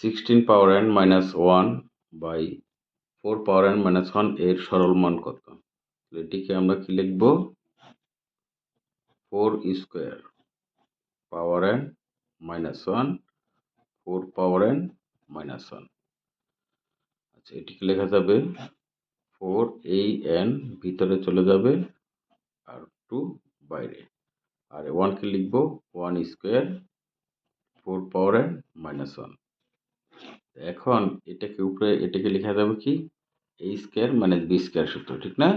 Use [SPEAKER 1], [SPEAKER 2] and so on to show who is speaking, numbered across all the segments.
[SPEAKER 1] Sixteen power N minus one by four power N minus ওয়ানের সরল মান কত? এটিকে আমরা কি লিখব? Four square power N minus one four power N minus one আচ্ছা এটিকে লেখা যাবে ফোর এই এন ভিতরে চলে যাবে আর টু বাইরে। আর ওয়ানকে লিখব one square four power N minus one এখন এটাকে উপরে, এটাকে লেখা যাবে কি? এ স্কোয়ার মানে বি স্কোয়ার সূত্র, ঠিক না?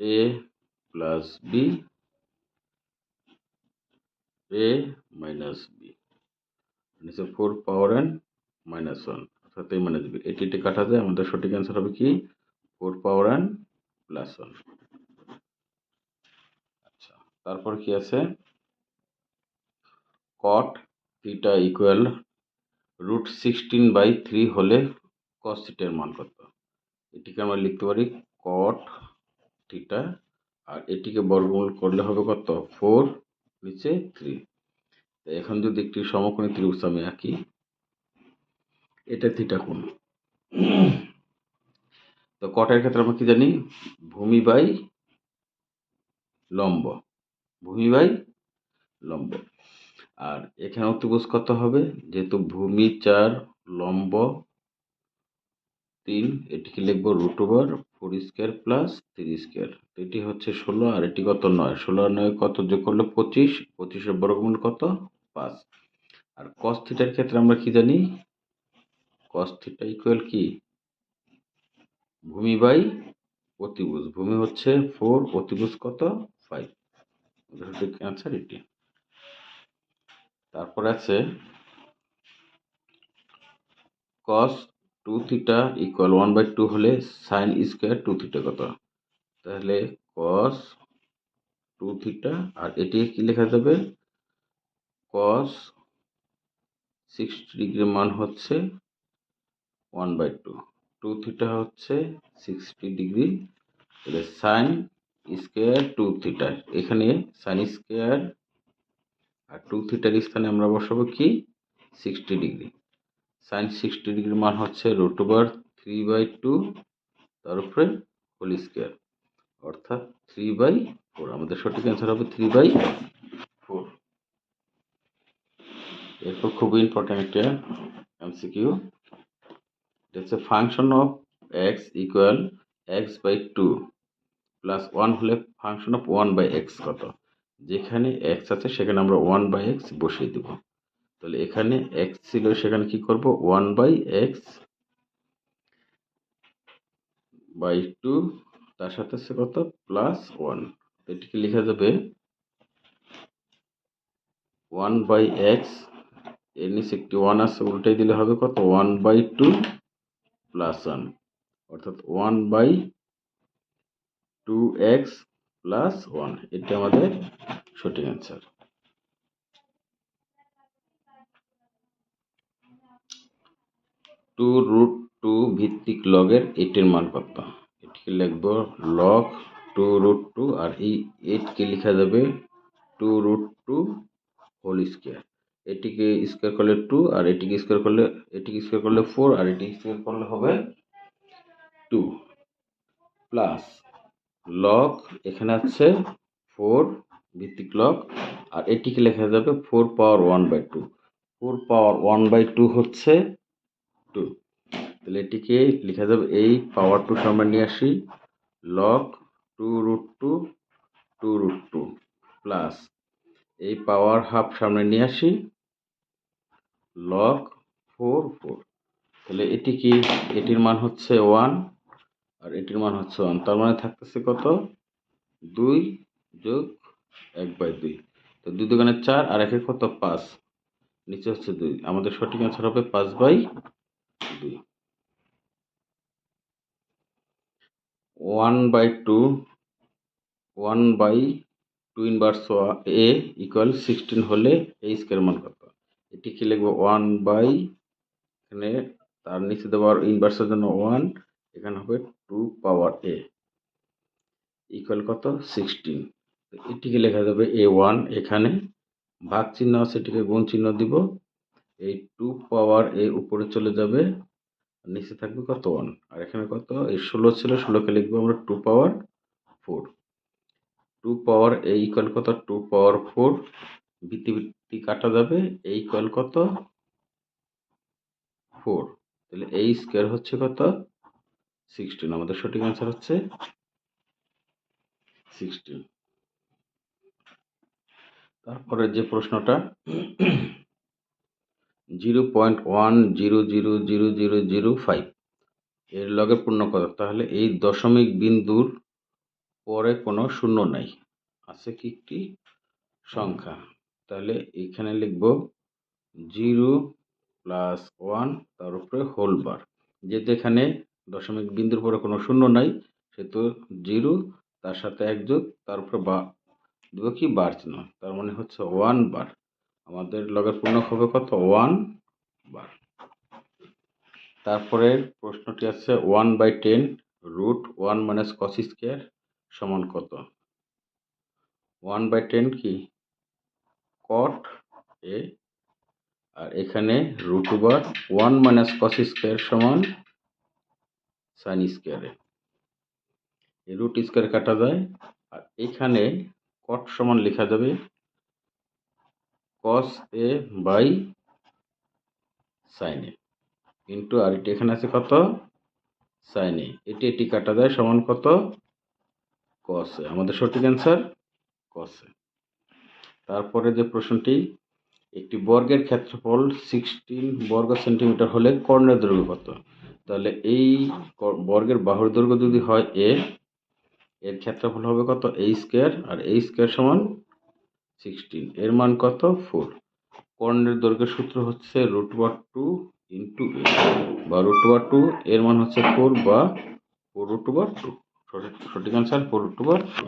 [SPEAKER 1] A plus B A minus B নিচে four power N minus one অর্থাৎ এই মাইনাস বি এটি এটি কাটা যায় আমাদের সঠিক অ্যান্সার হবে কি? Four power N plus one আচ্ছা তারপর কি আছে? Cot theta equal root sixteen by three হলে কস থিটার মান কত? এটিকে আমরা লিখতে পারি কট থিটা আর এটিকে বর্গমূল করলে হবে কত? ফোর নিচে থ্রি এখন যদি একটি সমকোণী ত্রিভুজ আমি আঁকি, এটা থিটা কোণ। তো কটের ক্ষেত্রে আমরা কি জানি? ভূমি বাই লম্ব। ভূমি বাই লম্ব। আর এখানে অতিভুজ কত হবে? যেহেতু ভূমি চার, লম্ব তিন, এটিকে লিখব root over four square plus three square এটি হচ্ছে ষোলো আর এটি কত নয়? ষোলো আর নয় কত যোগ করলে পঁচিশ? পঁচিশের বর্গমূল কত? পাঁচ। আর কস থিটার ক্ষেত্রে আমরা কি জানি? কস থিটা ইকুয়াল কি? ভূমি বাই অতিভুজ। ভূমি হচ্ছে ফোর অতিভুজ কত? ফাইভ অ্যান্সার এটি। তারপর আছে cos two theta equal one by two হলে সাইন স্কোয়ার টু থিটা কত? তাহলে কস টু থিটা আর এটি কি লেখা যাবে? কস সিক্সটি ডিগ্রি মান হচ্ছে one by two two theta হচ্ছে সিক্সটি ডিগ্রি তাহলে সাইন স্কোয়ার টু থিটা এখানে সাইন স্কোয়ার আর টু থিটার স্থানে আমরা বসাবো কি? Sixty degree sine sixty degree মান হচ্ছে root over three by two তার উপরে হোল স্কোয়ার অর্থাৎ থ্রি বাই ফোর আমাদের সঠিক অ্যান্সার হবে থ্রি বাই ফোর এরপর খুবই ইম্পর্টেন্ট একটা এমসিকিউ এটা হচ্ছে function of X equal X by two plus one হলে function of one by X কত? যেখানে এক্স আছে সেখানে আমরা ওয়ান বাই এক্স বসিয়ে দেব। তাহলে এখানে এক্স ছিল, সেখানে কি করব? One by X by two তার সাথে আছে কত? প্লাস ওয়ান এটিকে লেখা যাবে? ওয়ান বাই এক্সের নিচে একটি ওয়ান আছে উল্টাই দিলে হবে কত? One by two plus one অর্থাৎ one by two X plus one এটি আমাদের সঠিক অ্যান্সার টু রুট টু ভিত্তিক লগের এইটের মান কত এটিকে লিখব লগ টু রুট টু আর এই এইটকে লেখা যাবে two root two whole square এটিকে স্কোয়ার করলে টু আর এটিকে স্কোয়ার করলে, এটিকে স্কোয়ার করলে ফোর আর এটিকে স্কোয়ার করলে হবে টু প্লাস লগ এখানে আছে ফোর ভিত্তিক লগ আর এটিকে লেখা যাবে four power one by two four power one by two হচ্ছে টু তাহলে এটিকে লেখা যাবে এই পাওয়ার টু সামনে নিয়ে আসি। Log two root two two root two plus এই পাওয়ার হাফ সামনে নিয়ে আসি। লগ ফোর ফোর তাহলে এটি কি? এটির মান হচ্ছে ওয়ান আর এটির মান হচ্ছে ওয়ান তার মানে থাকতেছে কত? দুই যোগ এক বাই দুই। তো দুই দোকানে চার আর একে কত? পাঁচ। নিচে হচ্ছে দুই। আমাদের সঠিক অ্যান্সার হবে পাঁচ বাই দুই। One by two one by two inverse A equal sixteen হলে এই স্কোয়ার মান কত? এটি কি লিখব? ওয়ান বাই এখানে তার নিচে দেওয়ার ইনভার্সের জন্য ওয়ান এখানে হবে টু পাওয়ার এ ইকুয়াল কত? সিক্সটিন। এটিকে লেখা যাবে এ ওয়ান, এখানে ভাগ চিহ্ন আছে, এটিকে গুণ চিহ্ন দিব। এই টু পাওয়ার এ উপরে চলে যাবে নিচে থাকবে কত? ওয়ান। আর এখানে কত? এই ষোলো ছিল, ষোলোকে লিখব আমরা two power four. Two power A equal কত? Two power four. ভিত্তি ভিত্তি কাটা যাবে, এ ইকুয়াল কত? ফোর। তাহলে এই স্কোয়ার হচ্ছে কত? সিক্সটিন আমাদের সঠিক অ্যান্সার হচ্ছে সিক্সটিন তারপরে যে প্রশ্নটা, zero point one zero zero zero zero zero five. এর লগে পূর্ণ কত তাহলে এই দশমিক বিন্দুর পরে কোনো শূন্য নাই। আছে কি একটি সংখ্যা? তাহলে এখানে লিখব জিরো প্লাস ওয়ান, তার উপরে হোল বার। যেহেতু এখানে দশমিক বিন্দুর পরে কোনো শূন্য নাই সেহেতু জিরো, তার সাথে এক যোগ বা দেব কি বার চিহ্ন, তার মানে হচ্ছে ওয়ান বার আমাদের লগের পূর্ণক হবে কত? ওয়ান বার তারপরে প্রশ্নটি আছে one by ten root one minus cos square সমান কত? ওয়ান বাই টেন কি? কট এ আর এখানে root over one minus cos square সমান সাইন স্কোয়ারে এই রুট স্কোয়ার কাটা যায়, আর এখানে কট সমান লেখা যাবে cos A by sine A into আর এটি এখানে আছে কত? সাইন এ এটি এটি কাটা যায় সমান কত? কস এ আমাদের সঠিক অ্যান্সার কস এ তারপরে যে প্রশ্নটি, একটি বর্গের ক্ষেত্রফল সিক্সটিন বর্গ সেন্টিমিটার হলে কর্ণের দৈর্ঘ্য কত? তাহলে এই বর্গের বাহুর দৈর্ঘ্য যদি হয় এ, এর ক্ষেত্রফল হবে কত? এই স্কোয়ার, আর এই স্কোয়ার সমান সিক্সটিন এর মান কত? ফোর কর্ণের দৈর্ঘ্যের সূত্র হচ্ছে রুট ওয়ার টু ইন্টু বা রুট ওয়ার টু এর মান হচ্ছে ফোর বা ফোর রুট ওভার টু সঠিক answer four root over two